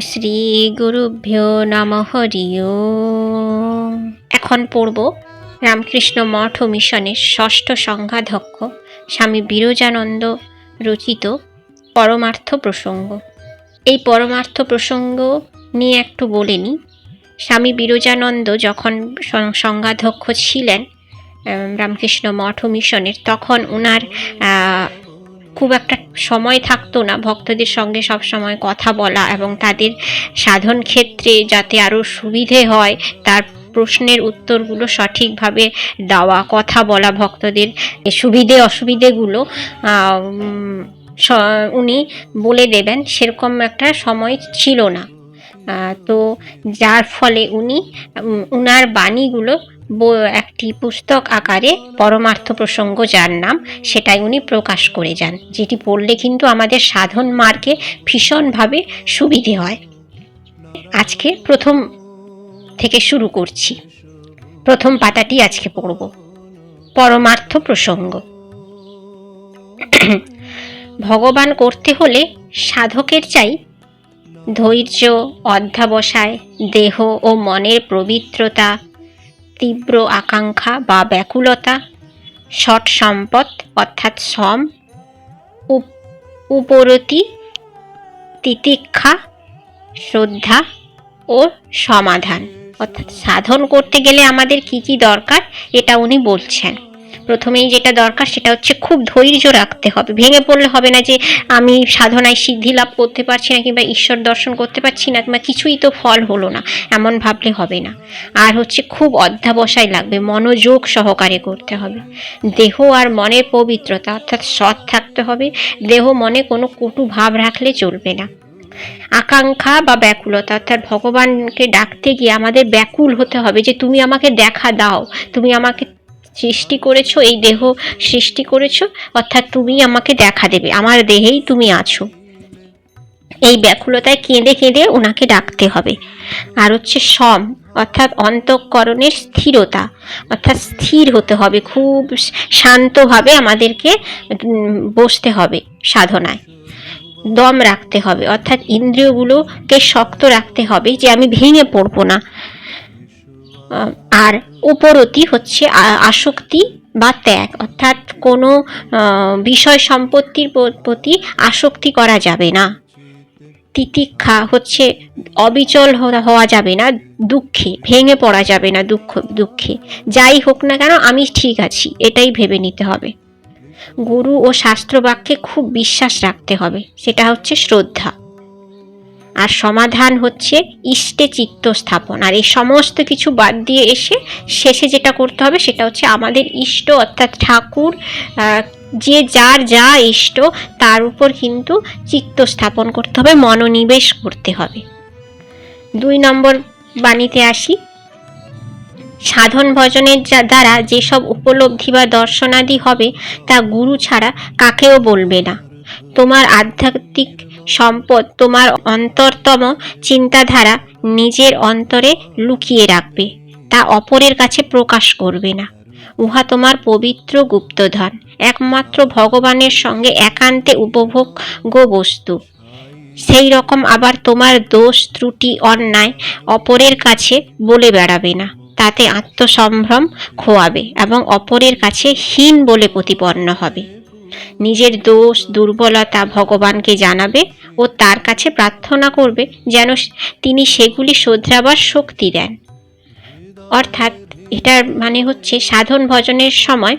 শ্রী গুরুভ্যো নম হরি এখন পড়ব রামকৃষ্ণ মঠ ও মিশনের ষষ্ঠ সংঘাধ্যক্ষ স্বামী বিরজানন্দ রচিত পরমার্থ প্রসঙ্গ। এই পরমার্থ প্রসঙ্গ নিয়ে একটু বলে নিই স্বামী বিরজানন্দ যখন সংঘাধ্যক্ষ ছিলেন রামকৃষ্ণ মঠ ও মিশনের, তখন ওনার খুব একটা সময় থাকতো না ভক্তদের সঙ্গে সব সময় কথা বলা এবং তাদের সাধন ক্ষেত্রে যাতে আরও সুবিধে হয়, তার প্রশ্নের উত্তরগুলো সঠিকভাবে দেওয়া, কথা বলা ভক্তদের সুবিধে, অসুবিধেগুলো উনি বলে দেবেন, সেরকম একটা সময় ছিল না। তো যার ফলে উনি উনার বাণীগুলো একটি পুস্তক আকারে পরমার্থ প্রসঙ্গ যার নাম, সেটাই উনি প্রকাশ করে যান, যেটি পড়লে কিন্তু আমাদের সাধন মার্গে ভীষণভাবে সুবিধে হয়। আজকে প্রথম থেকে শুরু করছি। প্রথম পাতাটি আজকে পড়ব। পরমার্থ প্রসঙ্গ। ভগবান করতে হলে সাধকের চাই ধৈর্য, অধ্যাবসায়, দেহ ও মনের পবিত্রতা তীব্র আকাঙ্ক্ষা বা ব্যাকুলতা, সৎ সম্পদ, অর্থাৎ শ্রম, উপ- উপরতি, তিতিক্ষা, শ্রদ্ধা ও সমাধান। অর্থাৎ সাধন করতে গেলে আমাদের কি কি দরকার, এটা উনি বলছেন। প্রথমেই যেটা দরকার সেটা হচ্ছে খুব ধৈর্য রাখতে হবে। ভেঙে পড়লে হবে না যে আমি সাধনায় সিদ্ধি লাভ করতে পারছি না কিংবা ঈশ্বর দর্শন করতে পারছি না কিংবা কিছুই তো ফল হলো না, এমন ভাবলে হবে না। আর হচ্ছে খুব অধ্যাবসায় লাগবে, মনোযোগ সহকারে করতে হবে। দেহ আর মনের পবিত্রতা অর্থাৎ সৎ থাকতে হবে, দেহ মনে কোনো কটু ভাব রাখলে চলবে না। আকাঙ্ক্ষা বা ব্যাকুলতা অর্থাৎ ভগবানকে ডাকতে গিয়ে আমাদের ব্যাকুল হতে হবে যে, তুমি আমাকে দেখা দাও, তুমি আমাকে সৃষ্টি করেছ, এই দেহ সৃষ্টি করেছ, অর্থাৎ তুমি আমাকে দেখা দেবে, আমার দেহেই তুমি আছো। এই ব্যাকুলতায় কেঁদে কেঁদে ওনাকে ডাকতে হবে। আর হচ্ছে সম, অর্থাৎ অন্তঃকরণের স্থিরতা, অর্থাৎ স্থির হতে হবে, খুব শান্তভাবে আমাদেরকে বসতে হবে সাধনায়। দম রাখতে হবে, অর্থাৎ ইন্দ্রিয়গুলোকে শক্ত রাখতে হবে যে আমি ভেঙে পড়ব না। আর উপরতি হচ্ছে আসক্তি বা ত্যাগ। অর্থাৎ কোনো বিষয় সম্পত্তির প্রতি আসক্তি করা যাবে না। তিতিক্ষা হচ্ছে অবিচল হওয়া- যাবে না, দুঃখে, ভেঙে পড়া যাবে না দুঃখ, দুঃখে। যাই হোক না কেন, আমি ঠিক আছি, এটাই ভেবে নিতে হবে। গুরু ও শাস্ত্রবাক্যে খুব বিশ্বাস রাখতে হবে, সেটা হচ্ছে শ্রদ্ধা। আর সমাধান হচ্ছে ইষ্টে চিত্ত স্থাপন আর এই সমস্ত কিছু বাদ দিয়ে এসে শেষে যেটা করতে হবে সেটা হচ্ছে আমাদের ইষ্ট, অর্থাৎ ঠাকুর যে যার যা ইষ্ট, তার উপর কিন্তু চিত্ত স্থাপন করতে হবে, মনোনিবেশ করতে হবে। দুই নম্বর বাণীতে আসি। সাধন ভজনের যা- দ্বারা যেসব উপলব্ধি বা দর্শনাদি হবে তা গুরু ছাড়া কাকেও বলবে না। তোমার আধ্যাত্মিক সম্পদ তোমার অন্তরতম চিন্তাধারা নিজের অন্তরে লুকিয়ে রাখবে, তা অপরের কাছে প্রকাশ করবে না। উহা তোমার পবিত্র গুপ্তধন, একমাত্র ভগবানের সঙ্গে একান্তে উপভোগ্য বস্তু সেই রকম আবার তোমার দোষ, ত্রুটি, অন্যায় অপরের কাছে বলে বেড়াবে না, তাতে আত্মসম্ভ্রম খোয়াবে এবং অপরের কাছে হীন বলে প্রতিপন্ন হবে। নিজের দোষ, দুর্বলতা ভগবানকে জানাবে ও তার কাছে প্রার্থনা করবে যেন তিনি সেগুলি শোধরাবার শক্তি দেন। অর্থাৎ এটার মানে হচ্ছে সাধন ভজনের সময়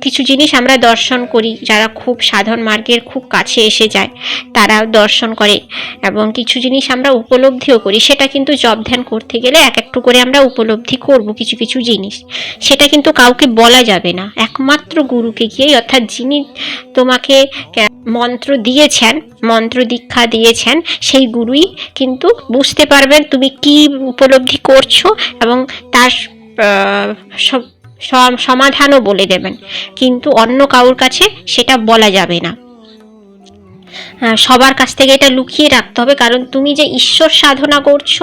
কিছু জিনিস আমরা দর্শন করি, যারা খুব সাধন মার্গের খুব কাছে এসে যায় তারা দর্শন করে এবং কিছু জিনিস আমরা উপলব্ধিও করি। সেটা কিন্তু জব ধ্যান করতে গেলে এক একটু করে আমরা উপলব্ধি করব কিছু কিছু জিনিস। সেটা কিন্তু কাউকে বলা যাবে না। একমাত্র গুরুকে গিয়েই, অর্থাৎ যিনি তোমাকে মন্ত্র দিয়েছেন, মন্ত্র দীক্ষা দিয়েছেন, সেই গুরুই কিন্তু বুঝতে পারবেন তুমি কি উপলব্ধি করছ এবং তার সব- সমাধানও বলে দেবেন। কিন্তু অন্য কারোর কাছে সেটা বলা যাবে না। সবার কাছ থেকে এটা লুকিয়ে রাখতে হবে, কারণ তুমি যে ঈশ্বর সাধনা করছ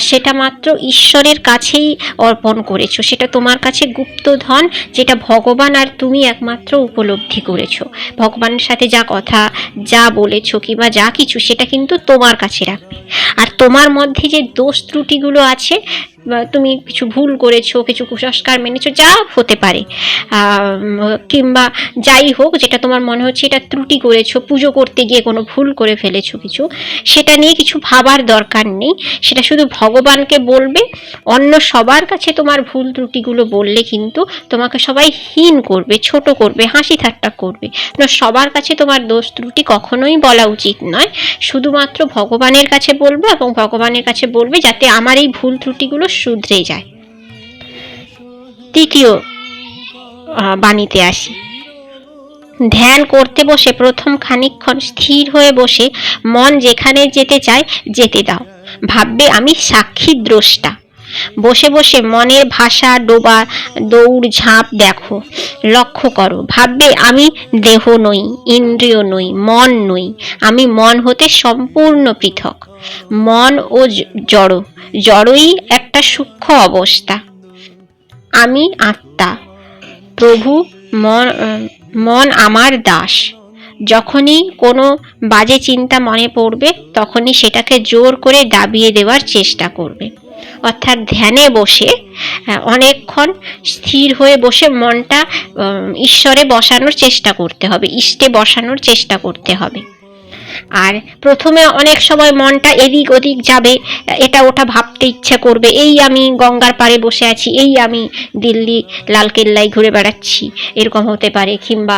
সেটা মাত্র ঈশ্বরের কাছেই অর্পণ করেছ। সেটা তোমার কাছে গুপ্ত ধন যেটা ভগবান আর তুমি একমাত্র উপলব্ধি করেছ। ভগবানের সাথে যা কথা, যা বলেছ কিংবা যা কিছু, সেটা কিন্তু তোমার কাছে রাখবে। আর তোমার মধ্যে যে দোষ ত্রুটিগুলো আছে বা তুমি কিছু ভুল করেছ, কিছু কুসংস্কার মেনেছো, যা হতে পারে। কিংবা যাই হোক, যেটা তোমার মনে হচ্ছে এটা ত্রুটি করেছ, পুজো করতে গিয়ে কোনো ভুল করে ফেলেছো কিছু, সেটা নিয়ে কিছু ভাবার দরকার নেই। সেটা শুধু ভগবানকে বলবে, অন্য সবার কাছে তোমার ভুল ত্রুটিগুলো বললে কিন্তু তোমাকে সবাই হীন করবে, ছোট করবে, হাসি ঠাট্টা করবে। সবার কাছে তোমার দোষ ত্রুটি কখনোই বলা উচিত নয়। শুধুমাত্র ভগবানের কাছে বলবে এবং ভগবানের কাছে বলবে যাতে আমার এই ভুল ত্রুটিগুলো শুধরে যায়। তৃতীয় বাণীতে আসি। ধ্যান করতে বসে প্রথম খানিকক্ষণ স্থির হয়ে বসে মন যেখানে যেতে চায় যেতে দাও। ভাববে আমি সাক্ষী দ্রষ্টা। বসে বসে মনের ভাষা ডোবা, দৌড় ঝাঁপ দেখো। লক্ষ্য করো, ভাববে আমি দেহ নই, ইন্দ্রিয় নই, মন নই, আমি মন হতে সম্পূর্ণ পৃথক। মন ও জড়, জড়ই একটা সূক্ষ্ম অবস্থা। আমি আত্মা, প্রভু মন মন আমার দাস। যখনই কোনো বাজে চিন্তা মনে পড়বে, তখনই সেটাকে জোর করে দাবিয়ে দেওয়ার চেষ্টা করবে। অর্থাৎ ধ্যানে বসে অনেকক্ষণ স্থির হয়ে বসে মনটা ঈশ্বরে বসানোর চেষ্টা করতে হবে, ইষ্টে বসানোর চেষ্টা করতে হবে। আর প্রথমে অনেক সময় মনটা এদিক ওদিক যাবে, এটা ওটা ভাবতে ইচ্ছে করবে, এই আমি গঙ্গার পাড়ে বসে আছি, এই আমি দিল্লি লালকেল্লায় ঘুরে বেড়াচ্ছি, এরকম হতে পারে, কিংবা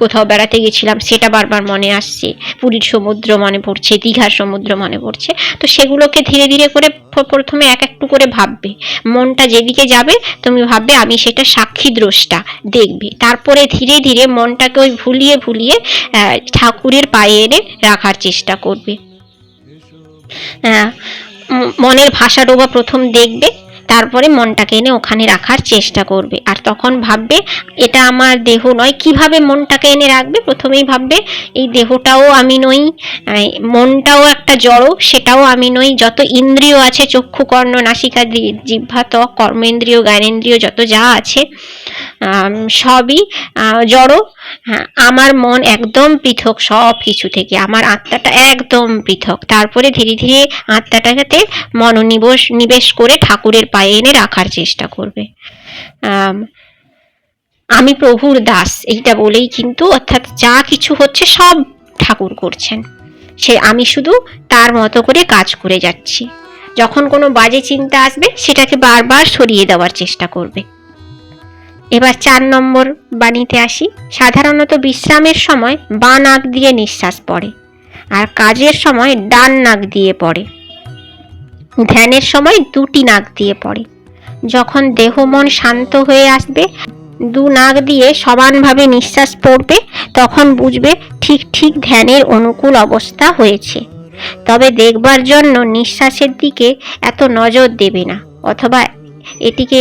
কোথাও বেড়াতে গেছিলাম, সেটা বারবার মনে আসছে, পুরীর সমুদ্র মনে পড়ছে, দীঘার সমুদ্র মনে পড়ছে, তো সেগুলোকে ধীরে ধীরে করে প্রথমে এক একটু করে ভাববে, মনটা যেদিকে যাবে, তুমি ভাববে আমি সেটা সাক্ষী দ্রষ্টা, দেখবে, তারপরে ধীরে ধীরে মনটাকে ওই ভুলিয়ে ভুলিয়ে ঠাকুরের পায়ে এনে রাখার চেষ্টা করবে। আহ, মনের ভাষা ডোবা প্রথম দেখবে তারপরে মনটাকে এনে ওখানে রাখার চেষ্টা করবে। আর তখন ভাববে এটা আমার দেহ নয় কীভাবে মনটাকে এনে রাখবে? প্রথমেই ভাববে এই দেহটাও আমি নই মনটাও একটা জড় সেটাও আমি নই যত ইন্দ্রিয় আছে চক্ষু কর্ণ নাসিকা জিহ্বা ত্বক কর্মেন্দ্রিয় জ্ঞানেন্দ্রিয় যত যা আছে সবই জড়। হ্যাঁ, আমার মন একদম পৃথক সব কিছু থেকে আমার আত্মাটা একদম পৃথক। তারপরে ধীরে ধীরে আত্মাটাকে মনোনিবেশ নিবেশ করে ঠাকুরের পায়ে এনে রাখার চেষ্টা করবে। আম, আমি প্রভুর দাস এইটা বলেই কিন্তু অর্থাৎ যা কিছু হচ্ছে সব ঠাকুর করছেন। সে আমি শুধু তার মতো করে কাজ করে যাচ্ছি। যখন কোনো বাজে চিন্তা আসবে সেটাকে বারবার সরিয়ে দেওয়ার চেষ্টা করবে। এবার চার নম্বর বাণীতে আসি। সাধারণত বিশ্রামের সময় বাঁ নাক দিয়ে নিঃশ্বাস পড়ে আর কাজের সময় ডান নাক দিয়ে পড়ে। ধ্যানের সময় দুটি নাক দিয়ে পড়ে। যখন দেহ মন শান্ত হয়ে আসবে, দু নাক দিয়ে সমানভাবে নিঃশ্বাস পড়বে, তখন বুঝবে ঠিক ঠিক ধ্যানের অনুকূল অবস্থা হয়েছে। তবে দেখবার জন্য নিঃশ্বাসের দিকে এত নজর দেবে না, অথবা এটিকে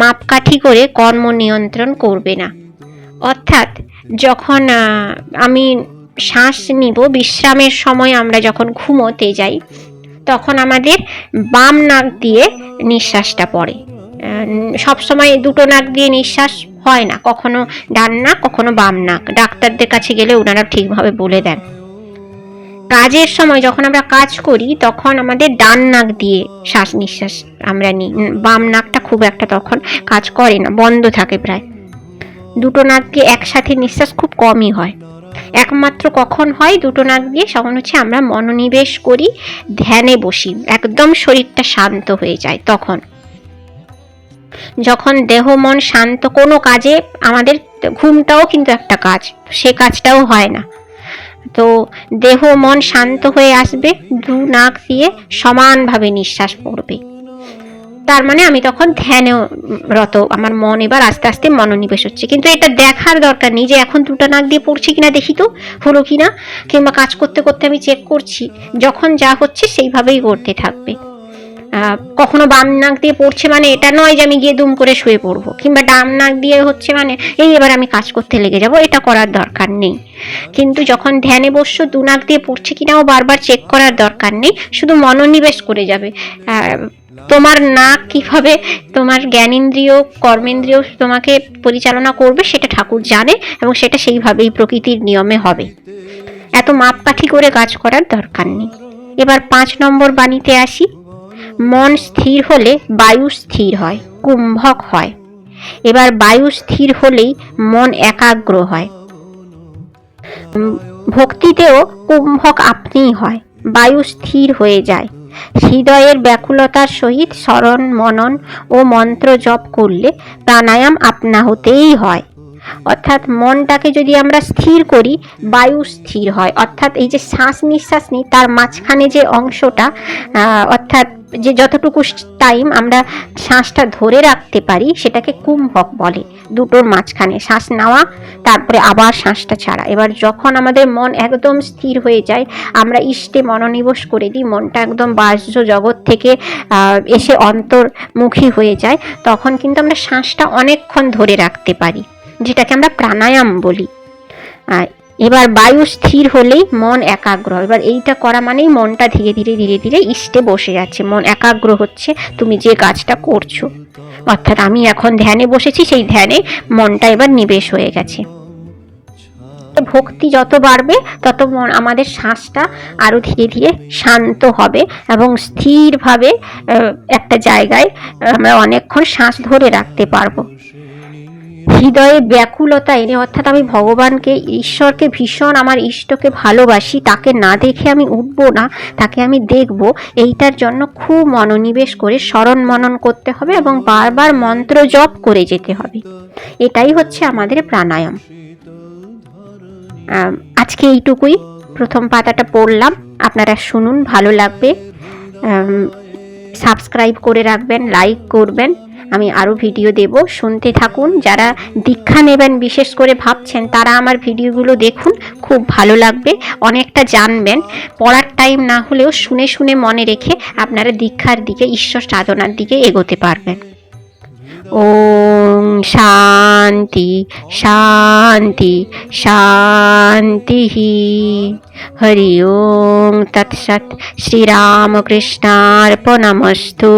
মাপকাঠি করে কর্ম নিয়ন্ত্রণ করবে না। অর্থাৎ যখন আমি শ্বাস নিব, বিশ্রামের সময় আমরা যখন ঘুমোতে যাই, তখন আমাদের বাম নাক দিয়ে নিঃশ্বাসটা পড়ে। সব সময় দুটো নাক দিয়ে নিঃশ্বাস হয় না, কখনো ডান নাক, কখনো বাম নাক। ডাক্তারদের কাছে গেলে ওনারা ঠিকভাবে বলে দেন। কাজের সময় যখন আমরা কাজ করি, তখন আমাদের ডান নাক দিয়ে শ্বাস নিঃশ্বাস আমরা নিই। বাম নাকটা খুব একটা তখন কাজ করে না, বন্ধ থাকে প্রায়। দুটো নাক দিয়ে একসাথে নিঃশ্বাস খুব কমই হয়। একমাত্র কখন হয়, দুটো নাক দিয়ে তখন হচ্ছে আমরা মনোনিবেশ করি, ধ্যানে বসি, একদম শরীরটা শান্ত হয়ে যায় তখন। যখন দেহ মন শান্ত, কোনো কাজে আমাদের ঘুমটাও কিন্তু একটা কাজ, সে কাজটাও হয় না। তো দেহ মন শান্ত হয়ে আসবে, দু নাক দিয়ে সমানভাবে নিঃশ্বাস পড়বে। তার মানে আমি তখন ধ্যানে রত, আমার মন এবার আস্তে আস্তে মনোনিবেশ হচ্ছে। কিন্তু এটা দেখার দরকার নেই যে এখন দুটো নাক দিয়ে পড়ছি কিনা, দেখি তো, হলো কিনা, কিংবা কাজ করতে করতে আমি চেক করছি, যখন যা হচ্ছে সেইভাবেই করতে থাকবে। কখনো বাম নাক দিয়ে পড়ছে মানে এটা নয় যে আমি গিয়ে দুম করে শুয়ে পড়ব, কিংবা ডাম নাক দিয়ে হচ্ছে মানে এই এবার আমি কাজ করতে লেগে যাব, এটা করার দরকার নেই। কিন্তু যখন ধ্যানে বসছো, দু নাক দিয়ে পড়ছে কিনাও বারবার চেক করার দরকার নেই, শুধু মনোনিবেশ করে যাবে। তোমার নাক কীভাবে তোমার জ্ঞানেন্দ্রিয়, কর্মেন্দ্রিয় তোমাকে পরিচালনা করবে, সেটা ঠাকুর জানে এবং সেটা সেইভাবেই প্রকৃতির নিয়মে হবে। এত মাপকাঠি করে কাজ করার দরকার নেই। এবার পাঁচ নম্বর বাণীতে আসি। মন স্থির হলে বায়ু স্থির হয়, কুম্ভক হয়। এবার বায়ু স্থির হলেই মন একাগ্র হয়। ভক্তিতেও কুম্ভক আপনিই হয়, বায়ু স্থির হয়ে যায়। হৃদয়ের ব্যাকুলতার সহিত স্মরণ, মনন ও মন্ত্র জপ করলে প্রাণায়াম আপনা হতেই হয়। অর্থাৎ মনটাকে যদি আমরা স্থির করি, বায়ু স্থির হয়। অর্থাৎ এই যে শ্বাস নিঃশ্বাস নিই, তার মাঝখানে যে অংশটা অর্থাৎ যে যতটুকু টাইম আমরা শ্বাসটা ধরে রাখতে পারি, সেটাকে কুম্ভক বলে। দুটোর মাঝখানে শ্বাস নেওয়া, তারপরে আবার শ্বাসটা ছাড়া। এবার যখন আমাদের মন একদম স্থির হয়ে যায়, আমরা ইষ্টে মনোনিবেশ করে দিই, মনটা একদম বাহ্য জগৎ থেকে এসে অন্তর্মুখী হয়ে যায়, তখন কিন্তু আমরা শ্বাসটা অনেকক্ষণ ধরে রাখতে পারি, যেটাকে আমরা প্রাণায়াম বলি। এবার বায়ু স্থির হলেই মন একাগ্র এবার এইটা করা মানেই মনটা ধীরে ধীরে ধীরে ধীরে ইষ্টে বসে যাচ্ছে। মন একাগ্র হচ্ছে, তুমি যে কাজটা করছ। অর্থাৎ আমি এখন ধ্যানে বসেছি, সেই ধ্যানে মনটা এবার নিবেশ হয়ে গেছে। ভক্তি যত বাড়বে, তত আমাদের শ্বাসটা আরও ধীরে ধীরে শান্ত হবে এবং স্থিরভাবে একটা জায়গায় আমরা অনেকক্ষণ শ্বাস ধরে রাখতে পারব। হৃদয়ে ব্যাকুলতা এনে, অর্থাৎ আমি ভগবানকে, ঈশ্বরকে ভীষণ আমার ইষ্টকে ভালোবাসি, তাকে না দেখে আমি উঠবো না, তাকে আমি দেখব, এইটার জন্য খুব মনোনিবেশ করে স্মরণ মনন করতে হবে এবং বারবার মন্ত্র জপ করে যেতে হবে। এটাই হচ্ছে আমাদের প্রাণায়াম। আজকে এইটুকুই। প্রথম পাতাটা পড়লাম। আপনারা শুনুন, ভালো লাগবে। সাবস্ক্রাইব করে রাখবেন, লাইক করবেন। আমি আরও ভিডিও দেব। শুনতে থাকুন। যারা দীক্ষা নেবেন, বিশেষ করে ভাবছেন, তারা আমার ভিডিওগুলো দেখুন। খুব ভালো লাগবে। অনেকটা জানবেন। পড়ার টাইম না হলেও শুনে শুনে মনে রেখে আপনারা দীক্ষার দিকে, ঈশ্বর সাধনার দিকে এগোতে পারবেন। ওং শান্তি শান্তি শান্তি হরি ওং তৎসৎ। শ্রীরামকৃষ্ণার্পণমস্তু।